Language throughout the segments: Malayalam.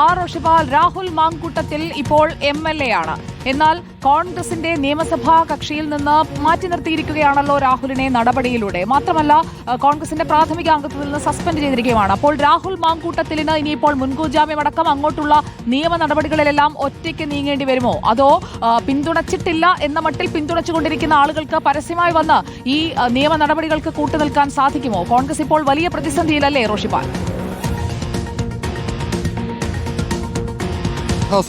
ആർ റോഷിപാൽ രാഹുൽ മാങ്കൂട്ടത്തിൽ ഇപ്പോൾ എം എൽ എ ആണ്. എന്നാൽ കോൺഗ്രസിന്റെ നിയമസഭാ കക്ഷിയിൽ നിന്ന് മാറ്റി നിർത്തിയിരിക്കുകയാണല്ലോ രാഹുലിനെ നടപടിയിലൂടെ. മാത്രമല്ല കോൺഗ്രസിന്റെ പ്രാഥമിക അംഗത്വത്തിൽ നിന്ന് സസ്പെൻഡ് ചെയ്തിരിക്കുകയാണ്. അപ്പോൾ രാഹുൽ മാങ്കൂട്ടത്തിലിന് ഇനിയിപ്പോൾ മുൻകൂർ ജാമ്യമടക്കം അങ്ങോട്ടുള്ള നിയമ നടപടികളിലെല്ലാം ഒറ്റയ്ക്ക് നീങ്ങേണ്ടി വരുമോ? അതോ പിന്തുണച്ചിട്ടില്ല എന്ന മട്ടിൽ പിന്തുണച്ചുകൊണ്ടിരിക്കുന്ന ആളുകൾക്ക് പരസ്യമായി വന്ന് ഈ നിയമ നടപടികൾക്ക് കൂട്ടുനിൽക്കാൻ സാധിക്കുമോ? കോൺഗ്രസ് ഇപ്പോൾ വലിയ പ്രതിസന്ധിയിലല്ലേ റോഷിപാൽ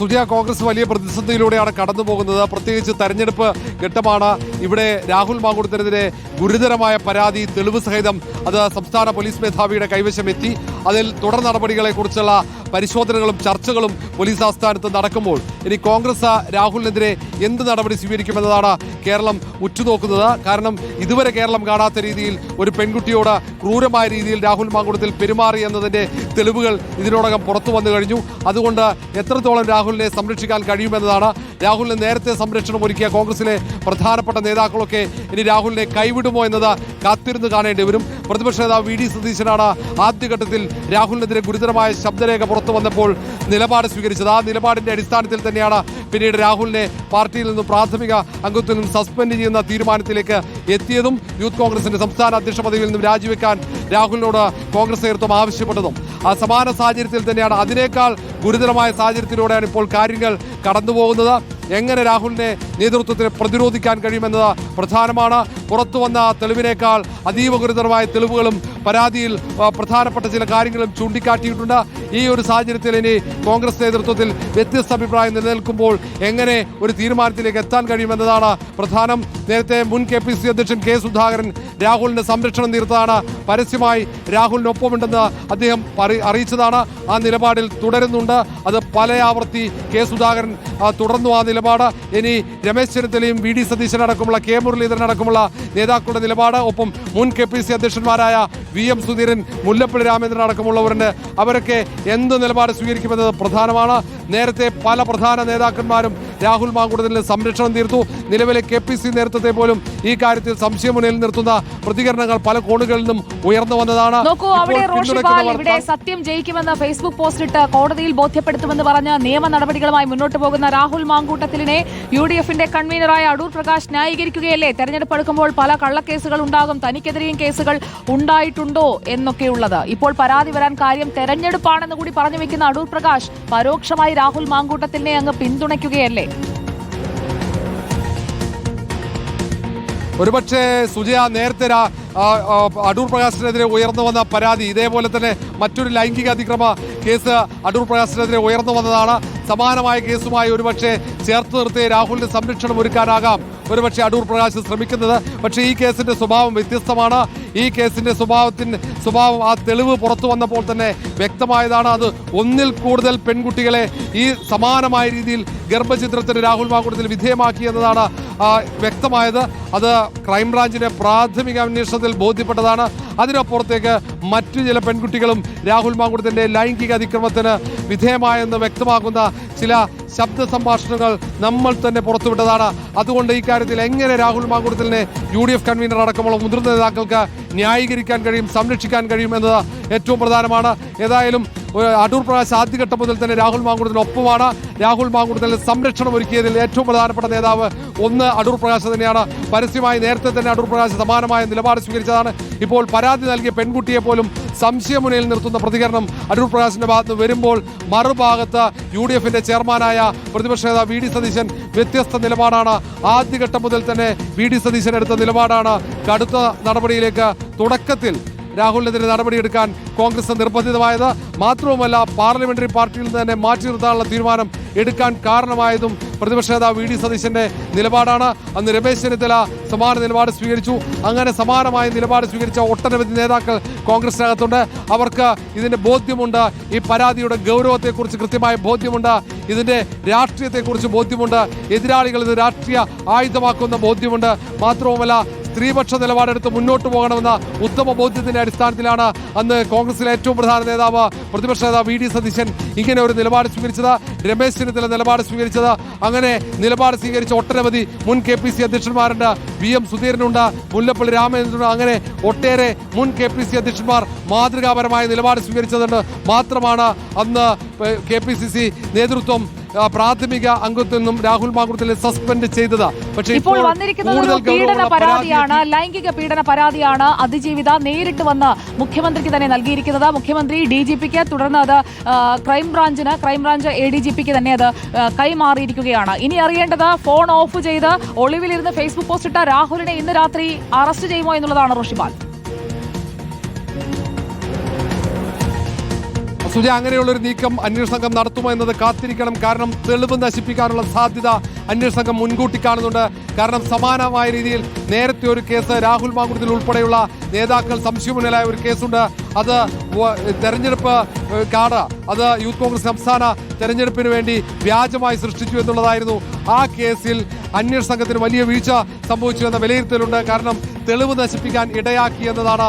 സുജയ കോൺഗ്രസ് വലിയ പ്രതിസന്ധിയിലൂടെയാണ് കടന്നു പോകുന്നത് പ്രത്യേകിച്ച് തെരഞ്ഞെടുപ്പ് ഘട്ടമാണ്. ഇവിടെ രാഹുൽ മാങ്കുടത്തിനെതിരെ ഗുരുതരമായ പരാതി തെളിവ് സഹിതം അത് സംസ്ഥാന പോലീസ് മേധാവിയുടെ കൈവശം എത്തി. അതിൽ തുടർ നടപടികളെ കുറിച്ചുള്ള പരിശോധനകളും ചർച്ചകളും പോലീസ് ആസ്ഥാനത്ത് നടക്കുമ്പോൾ ഇനി കോൺഗ്രസ് രാഹുലിനെതിരെ എന്ത് നടപടി സ്വീകരിക്കുമെന്നതാണ് കേരളം ഉറ്റുനോക്കുന്നത്. കാരണം ഇതുവരെ കേരളം കാണാത്ത രീതിയിൽ ഒരു പെൺകുട്ടിയോട് ക്രൂരമായ രീതിയിൽ രാഹുൽ മാങ്കുടത്തിൽ പെരുമാറി എന്നതിന്റെ തെളിവുകൾ ഇതിനോടകം പുറത്തു വന്നു കഴിഞ്ഞു. അതുകൊണ്ട് എത്രത്തോളം രാഹുലിനെ സംരക്ഷിക്കാൻ കഴിയുമെന്നതാണ്. രാഹുലിന് നേരത്തെ സംരക്ഷണം ഒരുക്കിയ കോൺഗ്രസിലെ പ്രധാനപ്പെട്ട നേതാക്കളൊക്കെ ഇനി രാഹുലിനെ കൈവിടുമോ എന്നത് കാത്തിരുന്ന് കാണേണ്ടി വരും. പ്രതിപക്ഷ നേതാവ് വി ഡി സതീശനാണ് ആദ്യഘട്ടത്തിൽ രാഹുലിനെതിരെ ഗുരുതരമായ ശബ്ദരേഖ പുറത്തു വന്നപ്പോൾ നിലപാട് സ്വീകരിച്ചത്. ആ നിലപാടിന്റെ അടിസ്ഥാനത്തിൽ തന്നെയാണ് പിന്നീട് രാഹുലിനെ പാർട്ടിയിൽ നിന്നും പ്രാഥമിക അംഗത്വത്തിൽ നിന്നും സസ്പെൻഡ് ചെയ്യുന്ന തീരുമാനത്തിലേക്ക് എത്തിയതും യൂത്ത് കോൺഗ്രസിന്റെ സംസ്ഥാന അധ്യക്ഷ പദവിയിൽ നിന്നും രാജിവെക്കാൻ രാഹുലിനോട് കോൺഗ്രസ് നേതൃത്വം ആവശ്യപ്പെട്ടതും. ആ സമാന സാഹചര്യത്തിൽ തന്നെയാണ്. അതിനേക്കാൾ ഗുരുതരമായ സാഹചര്യത്തിലൂടെയാണ് ഇപ്പോൾ കാര്യങ്ങൾ കടന്നുപോകുന്നത്. എങ്ങനെ രാഹുലിനെ നേതൃത്വത്തിന് പ്രതിരോധിക്കാൻ കഴിയുമെന്നത് പ്രധാനമാണ്. പുറത്തു വന്ന തെളിവിനേക്കാൾ അതീവ ഗുരുതരമായ തെളിവുകളും പരാതിയിൽ പ്രധാനപ്പെട്ട ചില കാര്യങ്ങളും ചൂണ്ടിക്കാട്ടിയിട്ടുണ്ട്. ഈ ഒരു സാഹചര്യത്തിൽ ഇനി കോൺഗ്രസ് നേതൃത്വത്തിൽ വ്യത്യസ്ത അഭിപ്രായം നിലനിൽക്കുമ്പോൾ എങ്ങനെ ഒരു തീരുമാനത്തിലേക്ക് എത്താൻ കഴിയുമെന്നതാണ് പ്രധാനം. നേരത്തെ മുൻ കെ പി സി അധ്യക്ഷൻ കെ സുധാകരൻ രാഹുലിന് സംരക്ഷണം തീർത്തതാണ്. പരസ്യമായി രാഹുലിനൊപ്പമുണ്ടെന്ന് അദ്ദേഹം പറി- അറിയിച്ചതാണ് ആ നിലപാടിൽ തുടരുന്നുണ്ട്. അത് പല ആവർത്തി കെ സുധാകരൻ തുടർന്നു ആ നിലപാട്. ഇനി രമേശ് ചെന്നിത്തലയും വി ഡി സതീശൻ അടക്കമുള്ള കെ മുരളീധരൻ അടക്കമുള്ള നേതാക്കളുടെ നിലപാട്. ഒപ്പം മുൻ കെ പി സി അധ്യക്ഷന്മാരായ വി എം സുധീരൻ മുല്ലപ്പള്ളി രാമേന്ദ്രൻ അടക്കമുള്ളവരുണ്ട്. അവരൊക്കെ എന്ത് നിലപാട് സ്വീകരിക്കുമെന്നത് പ്രധാനമാണ്. നേരത്തെ പല പ്രധാന നേതാക്കന്മാരും രാഹുൽ മാങ്കുടത്തിന് സംരക്ഷണം തീർത്തു. നിലവിലെ കെ പി സി നേതൃത്വത്തെ പോലും ഈ കാര്യത്തിൽ സംശയം സംശയമുനയിൽ നിർത്തുന്ന പ്രതികരണങ്ങൾ പല കോണുകളിൽ നിന്നും ഉയർന്നു വന്നതാണ്. ഇവിടെ സത്യം ജയിക്കുമെന്ന് ഫേസ്ബുക്ക് പോസ്റ്റ് ഇട്ട് കോടതിയിൽ ബോധ്യപ്പെടുത്തുമെന്ന് പറഞ്ഞ് നിയമ നടപടികളുമായി മുന്നോട്ട് പോകുന്ന രാഹുൽ മാങ്കൂട്ടത്തിലിനെ യു ഡി എഫിന്റെ കൺവീനറായ അടൂർ പ്രകാശ് ന്യായീകരിക്കുകയല്ലേ? തെരഞ്ഞെടുപ്പ് എടുക്കുമ്പോൾ പല കള്ളക്കേസുകൾ ഉണ്ടാകും. തനിക്കെതിരെയും കേസുകൾ ഉണ്ടായിട്ടുണ്ടോ. എന്നൊക്കെയുള്ളത്. ഇപ്പോൾ പരാതി വരാൻ കാര്യം തെരഞ്ഞെടുപ്പാണെന്ന് കൂടി പറഞ്ഞു വെക്കുന്ന അടൂർ പ്രകാശ് പരോക്ഷമായി രാഹുൽ മാങ്കൂട്ടത്തിനെ അങ്ങ് പിന്തുണയ്ക്കുകയല്ലേ? ഒരുപക്ഷെ സുജയ നേരത്തെ അടൂർ പ്രകാശിനെതിരെ ഉയർന്നു വന്ന പരാതി ഇതേപോലെ തന്നെ മറ്റൊരു ലൈംഗിക അതിക്രമ കേസ് അടൂർ പ്രകാശിനെതിരെ ഉയർന്നു വന്നതാണ്. സമാനമായ കേസുമായി ഒരുപക്ഷെ ചേർത്ത് നിർത്തി രാഹുലിന് സംരക്ഷണം ഒരുക്കാനാകാം. ഒരുപക്ഷെ അടൂർ പ്രകാശ് ശ്രമിക്കുന്നത്. പക്ഷേ ഈ കേസിന്റെ സ്വഭാവം വ്യത്യസ്തമാണ്. ഈ കേസിന്റെ സ്വഭാവത്തിന് സ്വഭാവം ആ തെളിവ് പുറത്തു വന്നപ്പോൾ തന്നെ വ്യക്തമായതാണ് അത്. ഒന്നിൽ കൂടുതൽ പെൺകുട്ടികളെ ഈ സമാനമായ രീതിയിൽ ഗർഭചിത്രത്തിന് രാഹുൽ മാങ്കുടത്തിൽ വിധേയമാക്കി എന്നതാണ് വ്യക്തമായത്. അത് ക്രൈംബ്രാഞ്ചിന്റെ പ്രാഥമിക അന്വേഷണത്തിൽ ബോധ്യപ്പെട്ടതാണ്. അതിനപ്പുറത്തേക്ക് മറ്റു ചില പെൺകുട്ടികളും രാഹുൽ മാങ്കുടത്തിന്റെ ലൈംഗിക അതിക്രമത്തിന് വിധേയമായെന്ന് വ്യക്തമാക്കുന്ന ചില ശബ്ദ സംഭാഷണങ്ങൾ നമ്മൾ തന്നെ പുറത്തുവിട്ടതാണ്. അതുകൊണ്ട് ഇക്കാര്യത്തിൽ കാര്യത്തിൽ എങ്ങനെ രാഹുൽ മാങ്കുടത്തിലിനെ യു ഡി എഫ് കൺവീനർ അടക്കമുള്ള മുതിർന്ന നേതാക്കൾക്ക് ന്യായീകരിക്കാൻ കഴിയും സംരക്ഷിക്കാൻ കഴിയും എന്നത് ഏറ്റവും പ്രധാനമാണ്. ഏതായാലും അടൂർ പ്രകാശ് ആദ്യഘട്ടം മുതൽ തന്നെ രാഹുൽ മാങ്കുടത്തിന് ഒപ്പമാണ്. രാഹുൽ മാങ്കുടത്തിന് സംരക്ഷണം ഒരുക്കിയതിൽ ഏറ്റവും പ്രധാനപ്പെട്ട നേതാവ് ഒന്ന് അടൂർ പ്രകാശ് തന്നെയാണ്. പരസ്യമായി നേരത്തെ തന്നെ അടൂർ പ്രകാശ് സമാനമായ നിലപാട് സ്വീകരിച്ചതാണ്. ഇപ്പോൾ പരാതി നൽകിയ പെൺകുട്ടിയെ പോലും സംശയമുനയിൽ നിർത്തുന്ന പ്രതികരണം അടൂർ പ്രകാശിന്റെ ഭാഗത്ത് വരുമ്പോൾ മറുഭാഗത്ത് യു ഡി എഫിന്റെ ചെയർമാനായ പ്രതിപക്ഷ നേതാവ് വി ഡി സതീശൻ വ്യത്യസ്ത നിലപാടാണ്. ആദ്യഘട്ടം മുതൽ തന്നെ വി ഡി സതീശൻ എടുത്ത നിലപാടാണ്. കടുത്ത നടപടിയിലേക്ക് തുടക്കത്തിൽ രാഹുലിനെതിരെ നടപടിയെടുക്കാൻ കോൺഗ്രസ് നിർബന്ധിതമായത് മാത്രവുമല്ല പാർലമെന്ററി പാർട്ടിയിൽ നിന്ന് തന്നെ മാറ്റി നിർത്താനുള്ള തീരുമാനം എടുക്കാൻ കാരണമായതും പ്രതിപക്ഷ നേതാവ് വി ഡി സതീശന്റെ നിലപാടാണ്. അന്ന് രമേശ് ചെന്നിത്തല സമാന നിലപാട് സ്വീകരിച്ചു. അങ്ങനെ സമാനമായ നിലപാട് സ്വീകരിച്ച ഒട്ടനവധി നേതാക്കൾ കോൺഗ്രസിനകത്തുണ്ട്. അവർക്ക് ഇതിന്റെ ബോധ്യമുണ്ട്. ഈ പരാതിയുടെ ഗൗരവത്തെക്കുറിച്ച് കൃത്യമായ ബോധ്യമുണ്ട്. ഇതിന്റെ രാഷ്ട്രീയത്തെക്കുറിച്ച് ബോധ്യമുണ്ട്. എതിരാളികൾ ഇത് രാഷ്ട്രീയ ആയുധമാക്കുന്ന ബോധ്യമുണ്ട്. മാത്രവുമല്ല സ്ത്രീപക്ഷ നിലപാടെടുത്ത് മുന്നോട്ട് പോകണമെന്ന ഉത്തമ ബോധ്യത്തിന്റെ അടിസ്ഥാനത്തിലാണ് അന്ന് കോൺഗ്രസിലെ ഏറ്റവും പ്രധാന നേതാവ് പ്രതിപക്ഷ നേതാവ് വി ഡി സതീശൻ ഇങ്ങനെ ഒരു നിലപാട് സ്വീകരിച്ചത്. രമേശ് ചെന്നിത്തല നിലപാട് സ്വീകരിച്ചത്. അങ്ങനെ നിലപാട് സ്വീകരിച്ച ഒട്ടനവധി മുൻ കെ പി സി അധ്യക്ഷന്മാരുണ്ട്. വി എം സുധീരനുണ്ട് മുല്ലപ്പള്ളി രാമചന്ദ്രനുണ്ട്. അങ്ങനെ ഒട്ടേറെ മുൻ കെ പി സി അധ്യക്ഷന്മാർ മാതൃകാപരമായ നിലപാട് സ്വീകരിച്ചതുണ്ട്. മാത്രമാണ് അന്ന് കെ പി സി സി നേതൃത്വം പ്രാഥമിക അംഗത്തിൽ നിന്നും രാഹുൽ മാങ്കുളത്തിലെ സസ്പെൻഡ് ചെയ്തത്. പക്ഷേ ഇപ്പോൾ വന്നിരിക്കുന്നത് പീഡന പരാതിയാണ്. ലൈംഗിക പീഡന പരാതിയാണ് അതിജീവിത നേരിട്ട് വന്ന് മുഖ്യമന്ത്രിക്ക് തന്നെ നൽകിയിരിക്കുന്നത്. മുഖ്യമന്ത്രി ഡി ജി പിക്ക് തുടർന്ന് അത് ആ, ക്രൈംബ്രാഞ്ചിന് crime branch A D G പിക്ക് തന്നെ അത് കൈമാറിയിരിക്കുകയാണ്. ഇനി അറിയേണ്ടത് ഫോൺ ഓഫ് ചെയ്ത് ഒളിവിലിരുന്ന് ഫേസ്ബുക്ക് പോസ്റ്റ് ഇട്ട രാഹുലിനെ ഇന്ന് രാത്രി അറസ്റ്റ് ചെയ്യുമോ എന്നുള്ളതാണ് റോഷിപാൽ സുജ അങ്ങനെയുള്ള ഒരു നീക്കം അന്വേഷണ സംഘം നടത്തുമോ എന്നത് കാത്തിരിക്കണം. കാരണം തെളിവ് നശിപ്പിക്കാനുള്ള സാധ്യത അന്വേഷണ സംഘം മുൻകൂട്ടി കാണുന്നുണ്ട്. കാരണം സമാനമായ രീതിയിൽ നേരത്തെ ഒരു കേസ് രാഹുൽ മാങ്കുടത്തിൽ ഉൾപ്പെടെയുള്ള നേതാക്കൾ സംശയമുന്നിലായ ഒരു കേസുണ്ട്. അത് തെരഞ്ഞെടുപ്പ് കാർഡ് അത് യൂത്ത് കോൺഗ്രസ് സംസ്ഥാന തെരഞ്ഞെടുപ്പിന് വേണ്ടി വ്യാജമായി സൃഷ്ടിച്ചു എന്നുള്ളതായിരുന്നു. ആ കേസിൽ അന്വേഷണ സംഘത്തിന് വലിയ വീഴ്ച സംഭവിച്ചു എന്ന വിലയിരുത്തലുണ്ട്. കാരണം തെളിവ് നശിപ്പിക്കാൻ ഇടയാക്കി എന്നതാണ്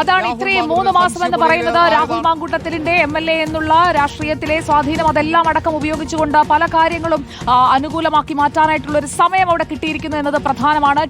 അതാണ് ഇത്രയും മൂന്ന് മാസം എന്ന് പറയുന്നത് രാഹുൽ മാങ്കുട്ടത്തിലിന്റെ എം എൽ എ എന്നുള്ള രാഷ്ട്രീയത്തിലെ സ്വാധീനം അതെല്ലാം അടക്കം ഉപയോഗിച്ചുകൊണ്ട് പല കാര്യങ്ങളും അനുകൂലമാക്കി മാറ്റാനായിട്ടുള്ള ഒരു സമയം അവിടെ കിട്ടിയിരിക്കുന്നു എന്നത് പ്രധാനമാണ്.